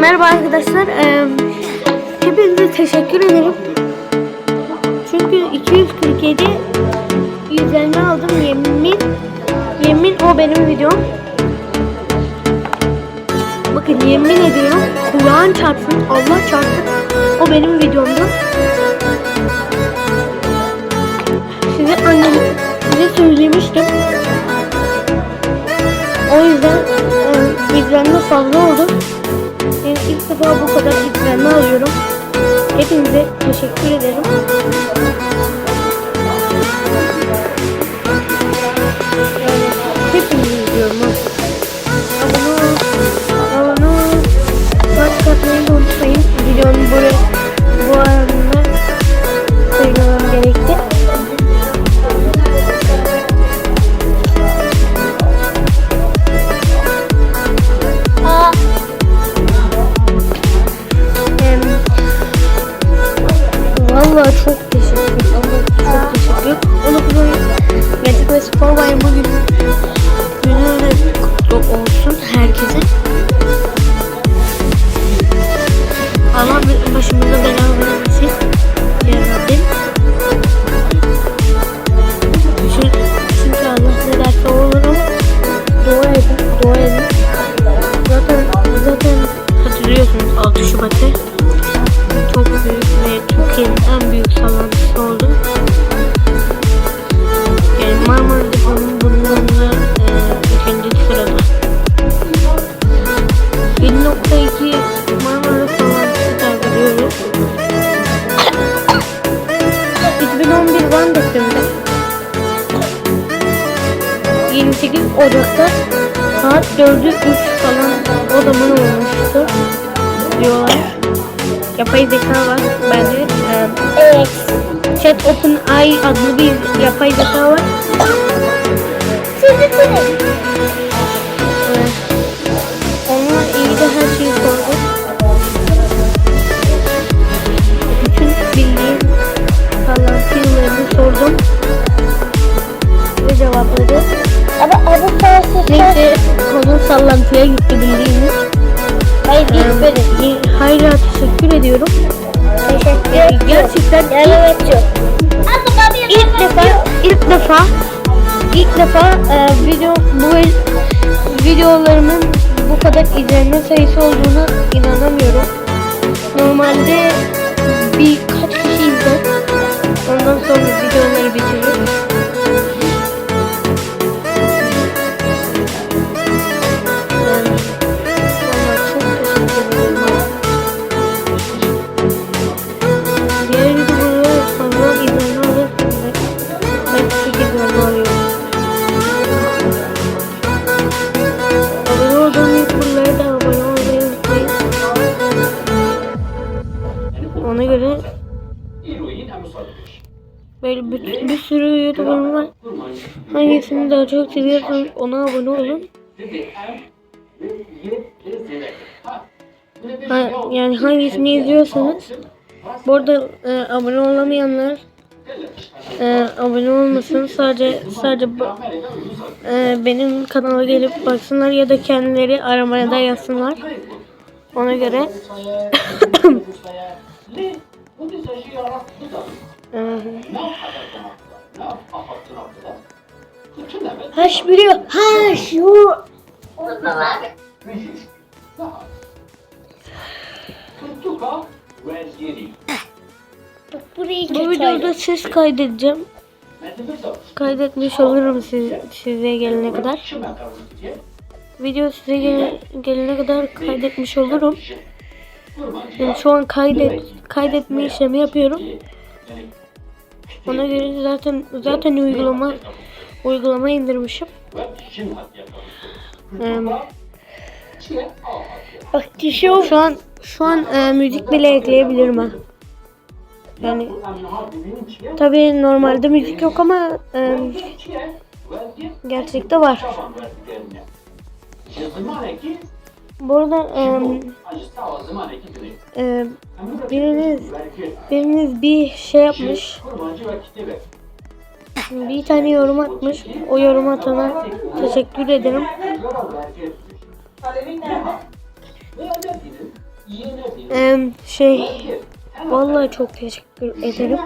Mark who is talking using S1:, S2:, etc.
S1: Merhaba arkadaşlar. Ee, hepinize teşekkür ederim. Çünkü 247 yüzlerini aldım. Yemin yemin o benim videom. Bakın yemin ediyorum. Kur'an çarpsın. Allah çarpsın. O benim videomdu. Size annem size söylemiştim. O yüzden e, izlenme fazla oldu. Ben ilk defa bu kadar izlenme alıyorum. Hepinize teşekkür ederim. 1.2 Marmara sallantısı kaybediyoruz. 2011 Van depreminde 28 Ocak'ta saat 4'ü 3 falan o zaman olmuştu diyorlar. Yapay zeka var. Bence e,
S2: evet.
S1: Chat OpenAI adlı bir yapay zeka var.
S2: Sizi
S1: Ve cevapladı.
S2: Ama adı sensiz.
S1: Neyse konu sallantıya gitti bildiğiniz.
S2: Hayır
S1: Ee,
S2: gitmedi.
S1: Hayra teşekkür ediyorum.
S2: Teşekkür
S1: Ee,
S2: ederim.
S1: Gerçekten
S2: Evet yok. Aslında bir
S1: ilk defa ilk defa ilk defa e, video bu videolarımın bu kadar izlenme sayısı olduğuna inanamıyorum. Normalde birkaç kişi izler. Ondan sonra videoları bitirir. Böyle bir, bir sürü YouTuber'ım var. Hangisini daha çok seviyorsanız ona abone olun. Ha, yani hangisini izliyorsanız bu arada e, abone olamayanlar e, abone olmasın sadece sadece e, benim kanala gelip baksınlar ya da kendileri aramaya da yazsınlar ona göre
S2: Haş biliyor. Ha şu. Bak burayı
S1: bu videoda ses kaydedeceğim kaydetmiş olurum siz, size gelene kadar video size gel- gelene kadar kaydetmiş olurum Yani şu an kaydet kaydetme işlemi yapıyorum. Ona göre zaten zaten uygulama uygulama indirmişim. Ee,
S2: Bak tişört.
S1: şu an şu an e, müzik bile ekleyebilirim ha. Yani tabii normalde müzik yok ama e, gerçekte var. Bu arada e, e, biriniz biriniz bir şey yapmış. Bir tane yorum atmış. O yorum atana teşekkür ederim. Em, şey vallahi çok teşekkür ederim.